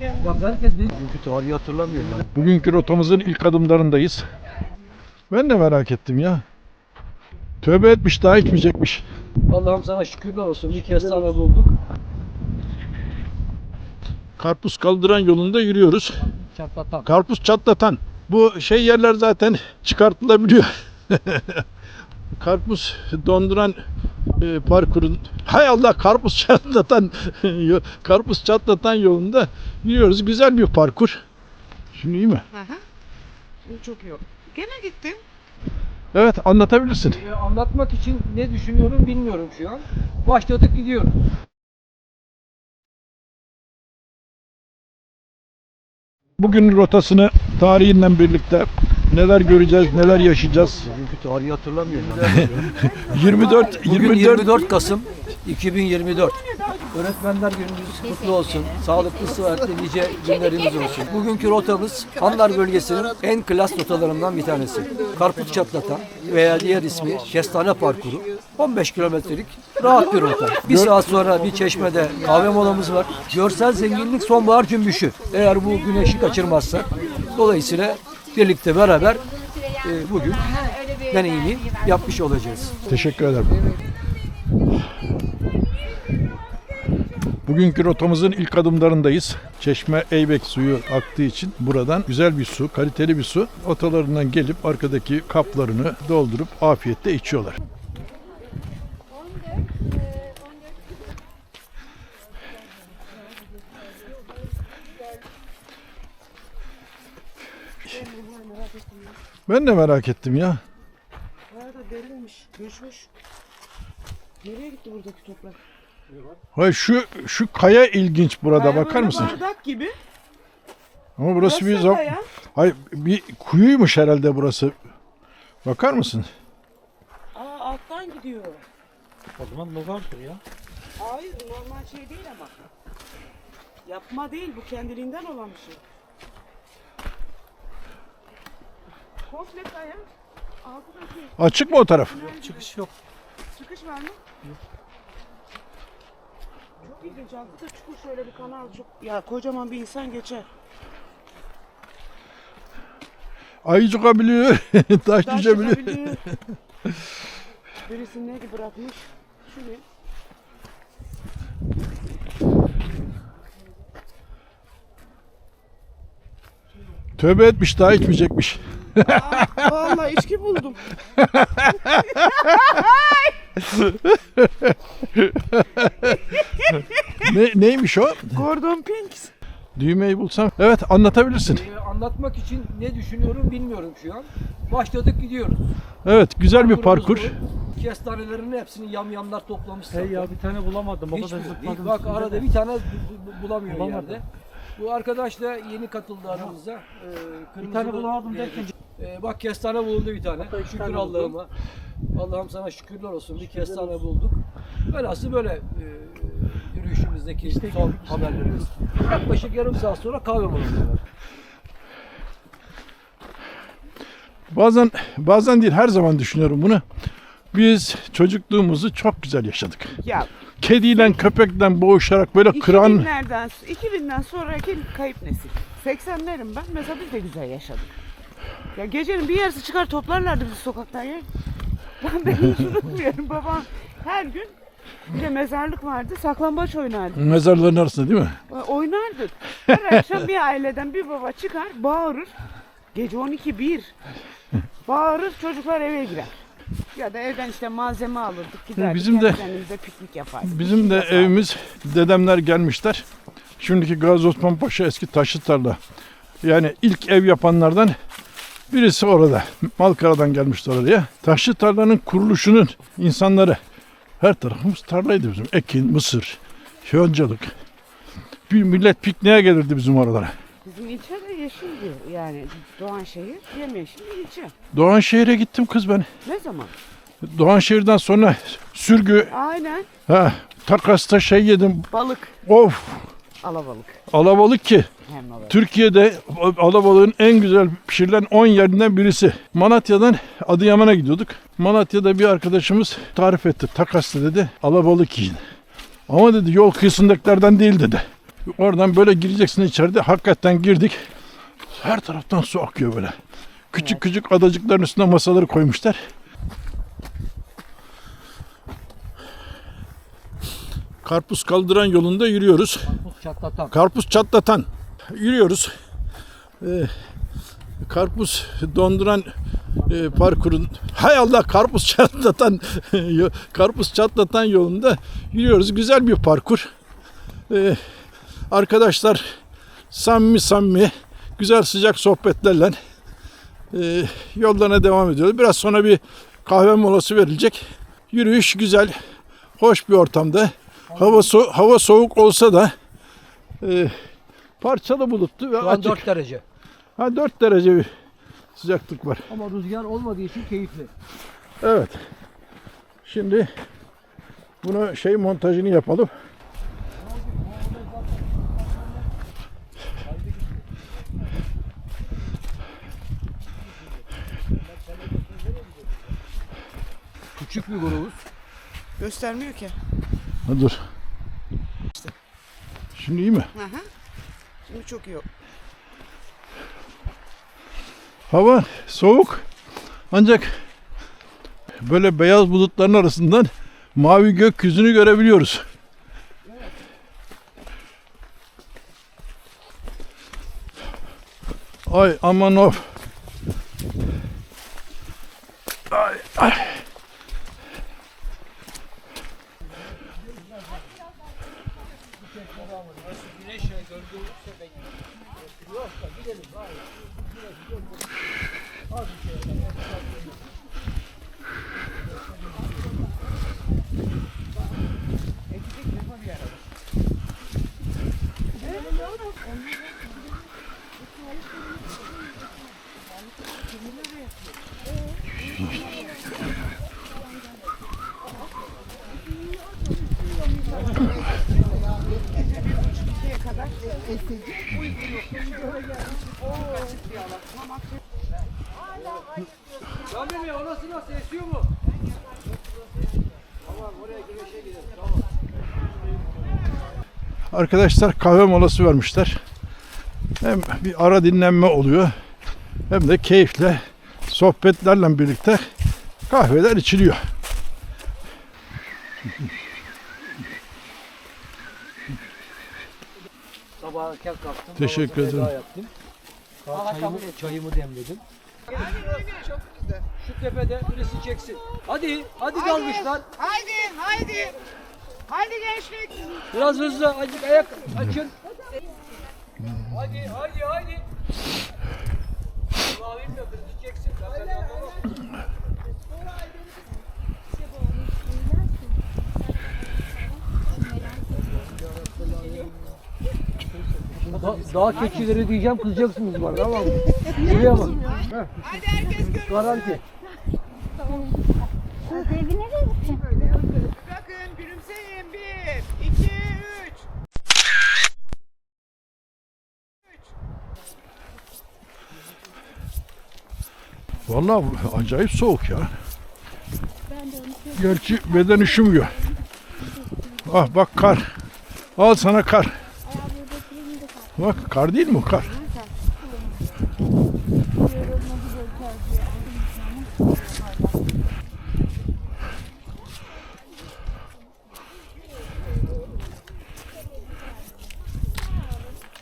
Bak herkes bir Çünkü tarihi hatırlamıyor. Yani. Bugünkü rotamızın ilk adımlarındayız. Ben de merak ettim ya. Tövbe etmiş daha içmeyecekmiş. Allah'ım sana şükürler olsun. Bir kez sana bulduk. Karpuz kaldıran yolunda yürüyoruz. Çatlatan. Karpuz çatlatan. Bu şey yerler zaten çıkartılabiliyor. karpuz donduran e, parkurun hay Allah karpuz çatlatan karpuz çatlatan yolunda yürüyoruz. Güzel bir parkur. Şimdi iyi mi? Aha. Şimdi çok iyi. Gene gittim. Evet anlatabilirsin. Ee, anlatmak için ne düşünüyorum bilmiyorum şu an. Başladık gidiyoruz. Bugün rotasını tarihinden birlikte neler göreceğiz, neler yaşayacağız. Tarihi hatırlamıyor. Yani. 24 Bugün 24 24 Kasım 2024. Öğretmenler gününüz kutlu olsun. Sağlıklı, sıhhatli nice günlerimiz olsun. Bugünkü rotamız Hanlar bölgesinin en klas rotalarından bir tanesi. Karpuz çatlatan veya diğer ismi Kestane Parkuru. 15 kilometrelik rahat bir rota. Bir saat sonra bir çeşmede kahve molamız var. Görsel zenginlik sonbahar cümbüşü. Eğer bu güneşi kaçırmazsak. Dolayısıyla birlikte beraber e, bugün deneyimi yapmış olacağız. Teşekkür ederim. Bugünkü rotamızın ilk adımlarındayız. Çeşme Eybek suyu aktığı için buradan güzel bir su, kaliteli bir su otalarından gelip arkadaki kaplarını doldurup afiyetle içiyorlar. Ben de merak ettim ya. Derinmiş. Göçmüş. Nereye gitti buradaki toprak? Hayır şu şu kaya ilginç burada Kaya bakar böyle mısın? Bardak gibi. Ama burası bir zam- kaya. Hayır bir kuyuymuş herhalde burası. Bakar mısın? Aa alttan gidiyor. O zaman logardır ya. Hayır normal şey değil ama. Yapma değil bu kendiliğinden olan bir şey. Komple kaya. Açık mı o taraf? Çıkış yok. çıkış var mı? Çok ilginç. Altta çukur şöyle bir kanal çok. Ya kocaman bir insan geçer. Ayı çıkabiliyor, taş Taş düşebiliyor. Birisi neydi bırakmış? Şu ne? Tövbe etmiş daha içmeyecekmiş. Aa, vallahi içki buldum. Ne, neymiş o? Gordon Pinks. Düğmeyi bulsam. Evet anlatabilirsin. Ee, anlatmak için ne düşünüyorum bilmiyorum şu an. Başladık gidiyoruz. Evet güzel bir parkur. Kestanelerin hepsini yamyamlar toplamış. Hey ya bir tane bulamadım. O Hiç, kadar mi? zıpladım. bak arada de. bir tane bu- bu- bulamıyor Bulamadım. yerde. Bu arkadaş da yeni katıldı aramıza. Ee, Bir tane bulamadım e, derken e, bak kestane bulundu bir tane. Hatta Şükür Allah'ıma. Allah'ım sana şükürler olsun. Bir kestane bulduk. Velhasıl böyle e, yürüyüşümüzdeki son haberlerimiz. Yaklaşık yarım saat sonra kahve var. Bazen bazen değil her zaman düşünüyorum bunu. Biz çocukluğumuzu çok güzel yaşadık. Ya Kediyle köpekle boğuşarak böyle kıran 2000'lerden 2000'den sonraki kayıp nesil. 80'lerim ben. Mesela biz de güzel yaşadık. Ya gecenin bir yarısı çıkar toplarlardı bizi sokaktan ya. Ben de hiç unutmuyorum. Babam her gün bir de mezarlık vardı. Saklambaç oynardı. mezarların arasında değil mi? Oynardık. Her akşam bir aileden bir baba çıkar bağırır. Gece 12 1. Bağırır çocuklar eve girer. Ya da evden işte malzeme alırdık giderdik. Bizim kendi de- kendimize piknik yapardık. Bizim de Yapardık. evimiz dedemler gelmişler. Şimdiki Gazi Osman Paşa eski taşlı tarla. Yani ilk ev yapanlardan birisi orada. Malkara'dan gelmişler oraya. Taşlı tarlanın kuruluşunun insanları. Her tarafımız tarlaydı bizim. Ekin, mısır, yoncalık. Bir millet pikniğe gelirdi bizim oralara. Bizim ilçe de yeşildi yani Doğanşehir yemyeşil bir ilçe. Doğanşehir'e gittim kız ben. Ne zaman? Doğanşehir'den sonra sürgü, Aynen ha, Takas'ta şey yedim. balık, Of, alabalık. alabalık ki. Türkiye'de alabalığın en güzel pişirilen 10 yerinden birisi. Manatya'dan Adıyaman'a gidiyorduk. Manatya'da bir arkadaşımız tarif etti. Takas'ta dedi alabalık yiyin. Ama dedi yol kıyısındakilerden değil dedi. Oradan böyle gireceksin içeride. Hakikaten girdik. Her taraftan su akıyor böyle. Küçük küçük adacıkların üstüne masaları koymuşlar. Karpuz kaldıran yolunda yürüyoruz. Bu çatlatan. Karpuz çatlatan yürüyoruz. Ee, karpuz donduran e, parkurun hay Allah karpuz çatlatan karpuz çatlatan yolunda yürüyoruz. Güzel bir parkur. Ee, arkadaşlar samimi samimi güzel sıcak sohbetlerle e, yollarına devam ediyoruz. Biraz sonra bir kahve molası verilecek. Yürüyüş güzel, hoş bir ortamda. Hava so- hava soğuk olsa da e, parçalı bulutlu ve Şu an açık. 4 derece. Ha 4 derece bir sıcaklık var. Ama rüzgar olmadığı için keyifli. Evet. Şimdi bunu şey montajını yapalım. Küçük bir grubuz. Göstermiyor ki. Ha, dur. Şimdi iyi mi? Hı hı. Şimdi çok iyi. Hava soğuk. Ancak böyle beyaz bulutların arasından mavi gökyüzünü görebiliyoruz. Ay aman of. Arkadaşlar kahve molası vermişler. Hem bir ara dinlenme oluyor hem de keyifle sohbetlerle birlikte kahveler içiliyor. Sabah erken kalktım. Teşekkür ederim. Yaptım. Çayımı, çayımı demledim. Şu tepede birisi çeksin. Hadi, hadi dalmışlar. Haydi, haydi. Haydi gençlik. Biraz hızlı, azıcık ayak açın. Hadi, hadi, hadi. Allah'ım da birisi çeksin. Ben anlamam. Da, dağ keçileri diyeceğim kızacaksınız bana tamam mı? Şuraya bak. Hadi herkes görün. Garanti. Bakın Vallahi acayip soğuk ya. Gerçi beden üşümüyor. Ah bak kar. Al sana kar. Bak kar değil mi o kar?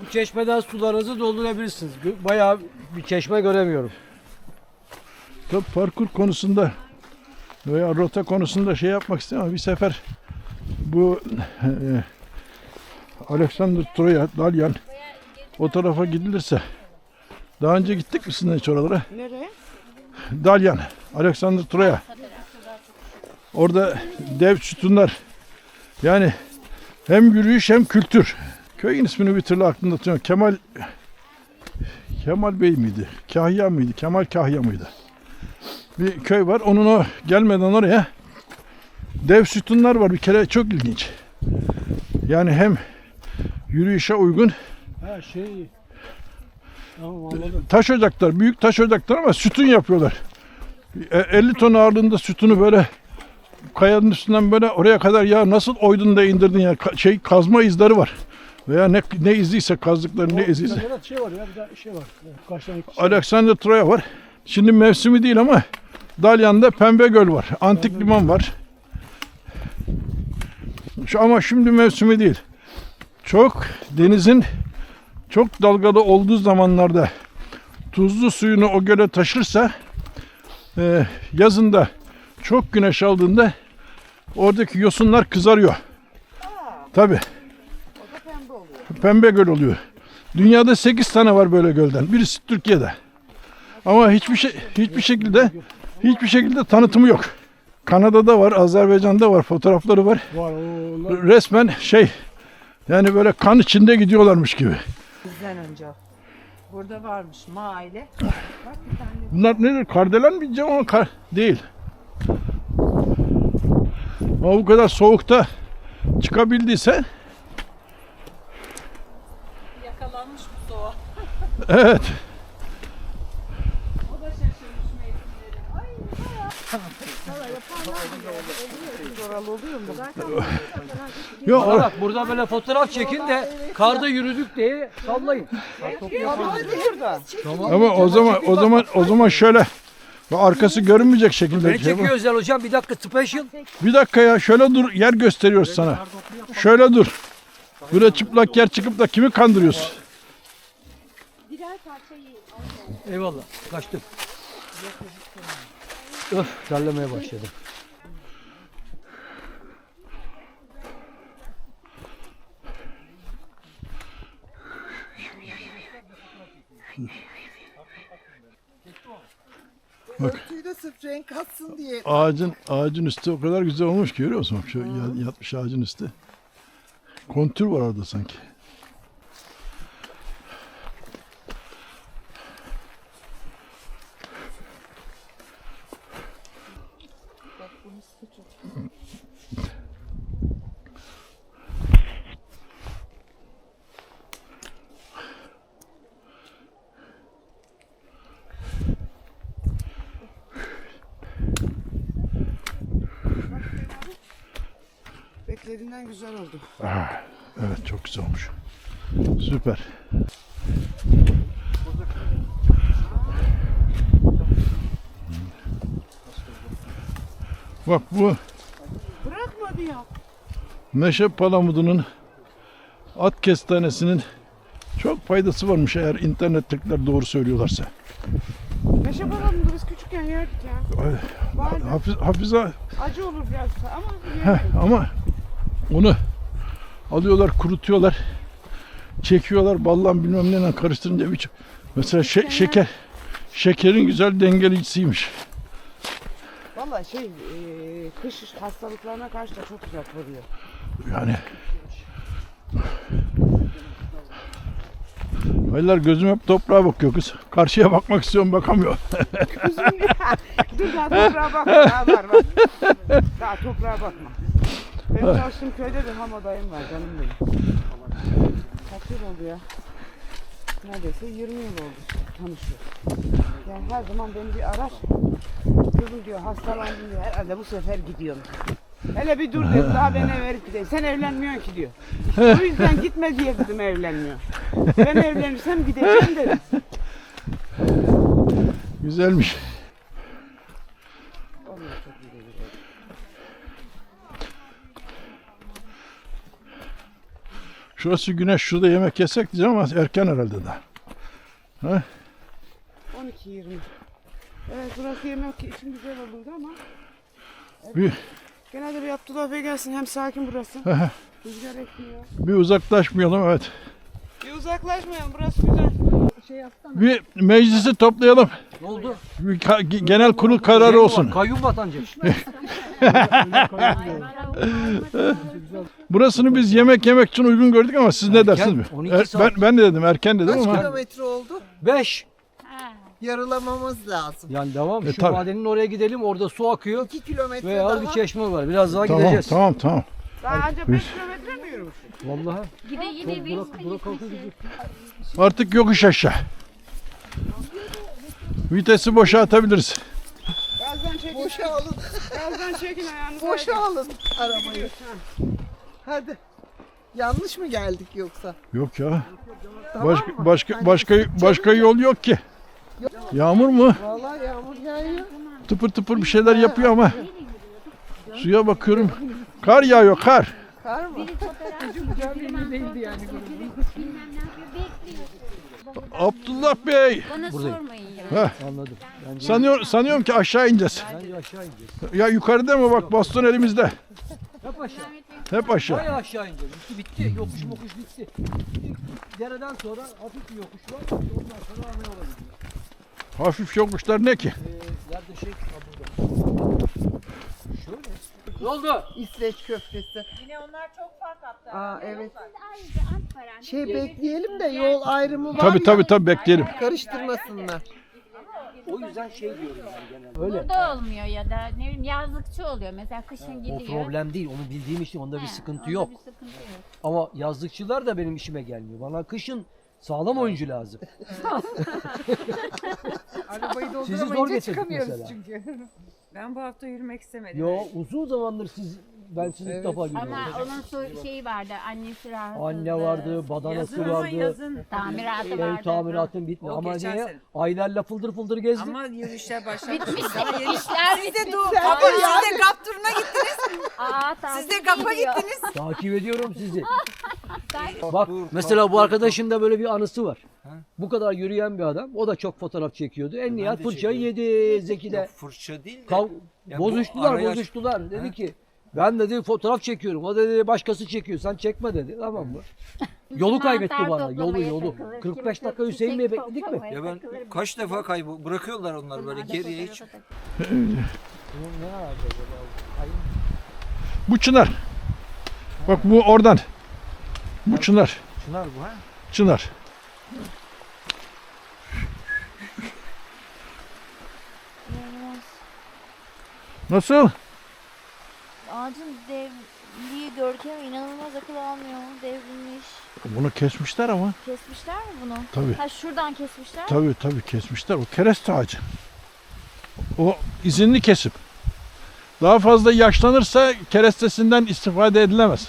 Bu çeşmeden sularınızı doldurabilirsiniz. Bayağı bir çeşme göremiyorum. Tabii parkur konusunda veya rota konusunda şey yapmak istemem. Bir sefer bu e, Alexander Troya, Dalyan o tarafa gidilirse daha önce gittik mi sizinle hiç oralara? Nereye? Dalyan, Alexander Troya. Orada dev sütunlar. Yani hem yürüyüş hem kültür. Köyün ismini bir türlü aklımda tutuyorum. Kemal Kemal Bey miydi? Kahya mıydı? Kemal Kahya mıydı? Bir köy var. Onun o gelmeden oraya dev sütunlar var. Bir kere çok ilginç. Yani hem yürüyüşe uygun Ha şey. Tamam anladım. taş ocaklar, büyük taş ocaklar ama sütun yapıyorlar. E, 50 ton ağırlığında sütunu böyle kayanın üstünden böyle oraya kadar ya nasıl oydun da indirdin ya şey kazma izleri var. veya ne ne izliyse kazdıkları ne izliyse. Evet şey var ya bir de şey var. Kaşlarını Alexander Troya var. Şimdi mevsimi değil ama Dalyan'da Pembe Göl var. Antik liman var. Şu ama şimdi mevsimi değil. Çok denizin çok dalgalı olduğu zamanlarda tuzlu suyunu o göle taşırsa e, yazında çok güneş aldığında oradaki yosunlar kızarıyor. Tabi. O da pembe oluyor. Pembe göl oluyor. Dünyada 8 tane var böyle gölden. Birisi Türkiye'de. Ama hiçbir şey hiçbir şekilde hiçbir şekilde tanıtımı yok. Kanada'da var, Azerbaycan'da var, fotoğrafları var. var. Onlar Resmen şey yani böyle kan içinde gidiyorlarmış gibi. Bizden önce. Burada varmış maile. Bak bir tane. Bunlar nedir? Kardelen mi diyeceğim ama kar değil. Ama bu kadar soğukta çıkabildiyse Yakalanmış bu soğuk. evet. Oralı oluyor mu? Yok Bana bak burada böyle fotoğraf çekin de karda yürüdük diye sallayın. Burada. Tamam. ama o zaman o zaman o zaman şöyle bu arkası görünmeyecek şekilde. Bu. çekiyor özel hocam bir dakika special. Bir dakika ya şöyle dur yer gösteriyoruz sana. Şöyle dur. Böyle çıplak yer çıkıp da kimi kandırıyorsun? Eyvallah kaçtım. Öf terlemeye başladım. Örtüyü de sırf renk katsın diye. Ağacın ağacın üstü o kadar güzel olmuş ki görüyor musun? Bak Şu ya- yatmış ağacın üstü. Kontür var orada sanki. Beklediğinden güzel oldu. Ah, evet çok güzel olmuş. Süper. Bak bu Bırakmadı ya. meşe palamudunun at kestanesinin çok faydası varmış eğer internettekiler doğru söylüyorlarsa. Meşe balamında biz küçükken yerdik ya. Ay, Vardı. Hafiz, hafize Acı olur biraz ama Heh, yerdik. ama onu alıyorlar, kurutuyorlar, çekiyorlar, ballan bilmem neyle karıştırınca bir mesela şe- şeker şekerin güzel dengeleyicisiymiş. Valla şey e, kış hastalıklarına karşı da çok güzel koruyor. Yani Hayırlar gözüm hep toprağa bakıyor kız. Karşıya bakmak istiyorum bakamıyor. Dur daha toprağa bakma daha var var. Daha toprağa bakma. Benim çalıştığım köyde de ham dayım var canım benim. Kaç yıl oldu ya? Neredeyse 20 yıl oldu işte tanışıyor. Yani her zaman beni bir arar. Kızım diyor hastalandım diyor. Herhalde bu sefer gidiyorum. Hele bir dur dedim daha ben ev verip gideyim. Sen evlenmiyorsun ki diyor. O yüzden gitme diye dedim evlenmiyor. Ben evlenirsem gideceğim dedim. Güzelmiş. Vallahi çok güzel. Şurası güneş, şurada yemek yesek diyeceğim ama erken herhalde daha. 12-20. Evet burası yemek için güzel olurdu ama Bir, genelde bir Abdullah gelsin hem sakin burası. Rüzgar ekmiyor. bir uzaklaşmayalım evet. Bir uzaklaşmayalım burası güzel. Bir meclisi toplayalım. Ne oldu? Bir ka- ge- genel kurul kararı olsun. Kayyum vatancı. Burasını biz yemek yemek için uygun gördük ama siz ne Erken, dersiniz? 12 Er- saat. ben, ben de dedim erken dedim Kaç ama kilometre oldu? 5. Yarılamamız lazım. Yani devam. E, Şu tabii. madenin oraya gidelim. Orada su akıyor. 2 kilometre Veya daha. bir çeşme var. Biraz daha tamam gideceğiz. tamam tamam. Daha önce 5 kilometre mi yürümüşsün? Vallahi. Gide yine bir Burak, Burak gidecek. Artık yokuş aşağı. Vitesi boşa atabiliriz. Gazdan çekin. Boşa alın. Gazdan çekin ayağınızı. Boşa alın arabayı. Hadi. Yanlış mı geldik yoksa? Yok ya. Tamam Başka mı? başka Hani başka başka yol yok ki. Yağmur mu? Vallahi yağmur yağıyor. Tıpır tıpır bir şeyler yapıyor ama. Suya bakıyorum. Kar yağıyor kar. Kar mı? Abdullah Bey. Bana Buradayım. sormayın ya. Heh, Anladım. Bence, sanıyor, sanıyorum ki aşağı ineceğiz. bence aşağı ineceğiz. Ya yukarıda mı bak baston elimizde. Hep aşağı. Hep aşağı. Bayağı aşağı ineceğiz. Bitti bitti. Yokuş mokuş bitti. Dereden sonra hafif bir yokuş var. Ondan sonra ana yola gidiyor. Hafif yokuşlar ne ki? Ee, nerede şey? Ha, burada. Şöyle. Ne oldu? İsveç köftesi. Yine onlar çok fark attı. Aa evet. Şey bekleyelim de yol ayrımı var Tabi ya. tabi tabi bekleyelim. Karıştırmasınlar. O yüzden şey diyorum ben genelde. Öyle. Burada olmuyor ya da ne bileyim yazlıkçı oluyor. Mesela kışın O gidiyor. problem değil. Onu bildiğim için onda bir He, sıkıntı onda yok. Bir sıkıntı yok. Ama yazlıkçılar da benim işime gelmiyor. Bana kışın sağlam oyuncu lazım. Arabayı Sizi zor getirdik mesela. çünkü. Ben bu hafta yürümek istemedim. Yo uzun zamandır siz ben sizi ilk defa görüyorum. Ama onun so- şeyi vardı. Annesi rahatsızdı. Anne vardı, badanası Yazın ama vardı. yazın. Tamiratı Ev vardı. tamiratın bitmiyor. O Ama geçen ne? sene. Aylarla fıldır fıldır gezdik. Ama yürüyüşler başladı. Bitmişler. İşler Siz de bitmiş. dur. Sen Ama de siz de GAP turuna gittiniz. Aa, Siz de takip ediyor. gittiniz. Takip ediyorum sizi. Bak mesela bu arkadaşın da böyle bir anısı var. Bu kadar yürüyen bir adam. O da çok fotoğraf çekiyordu. En nihayet fırçayı yedi Zeki'de. Yok fırça değil de. Kav- Ya bu bozuştular, araya- bozuştular. Dedi Ha? ki ben dedi fotoğraf çekiyorum. O dedi başkası çekiyor. Sen çekme dedi. Tamam mı? Yolu kaybetti bana. Yolu yolu. takılır, 45 kimisi dakika Hüseyin Bey bekledik mi? Ya ben kaç defa kaybı bırakıyorlar onlar böyle geriye hiç. Bu çınar. Bak bu oradan. Bu çınar. Çınar bu ha? Çınar. Nasıl? Ağacın devliği görkemi inanılmaz akıl almıyor. Devrilmiş. Bunu kesmişler ama. Kesmişler mi bunu? Tabi. Ha şuradan kesmişler. Tabi tabi kesmişler. O kereste ağacı. O izinli kesim. Daha fazla yaşlanırsa kerestesinden istifade edilemez.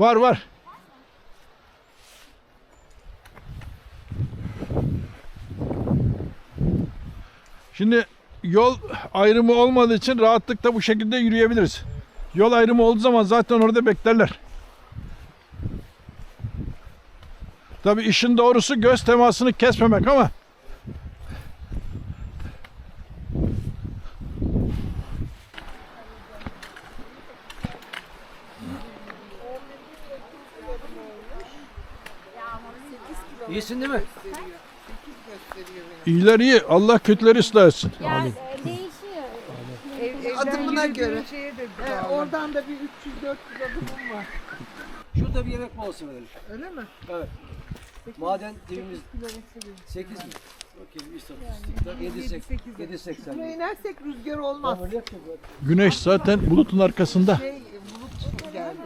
Var var. Şimdi yol ayrımı olmadığı için rahatlıkla bu şekilde yürüyebiliriz. Yol ayrımı olduğu zaman zaten orada beklerler. Tabi işin doğrusu göz temasını kesmemek ama İyisin değil mi? iyiler iyi. Allah kötüleri ıslah etsin. Ya Amin. e, değişiyor. Adımına göre. Şeye de Ee, oradan da bir 300-400 adımım var. Şurada bir yemek molası verelim. Öyle mi? Evet. Maden dibimiz 8 mi? Bakayım istatistikler 7 80. Buraya inersek rüzgar olmaz. Güneş zaten bulutun arkasında. Şey bulut geldi.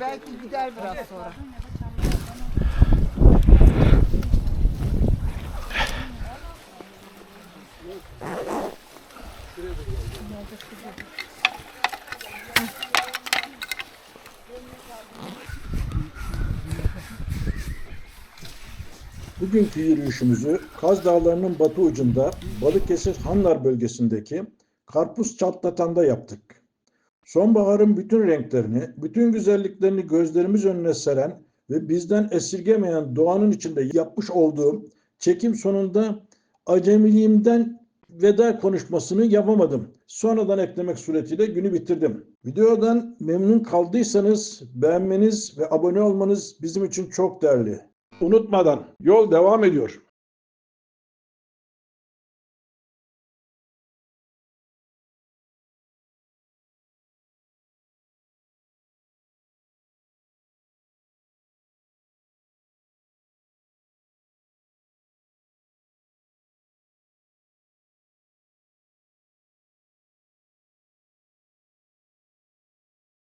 Belki gider biraz sonra. Bugünkü yürüyüşümüzü Kaz Dağları'nın batı ucunda Balıkesir Hanlar bölgesindeki Karpuz Çatlatan'da yaptık. Sonbaharın bütün renklerini, bütün güzelliklerini gözlerimiz önüne seren ve bizden esirgemeyen doğanın içinde yapmış olduğum çekim sonunda acemiliğimden veda konuşmasını yapamadım. Sonradan eklemek suretiyle günü bitirdim. Videodan memnun kaldıysanız beğenmeniz ve abone olmanız bizim için çok değerli. Unutmadan yol devam ediyor.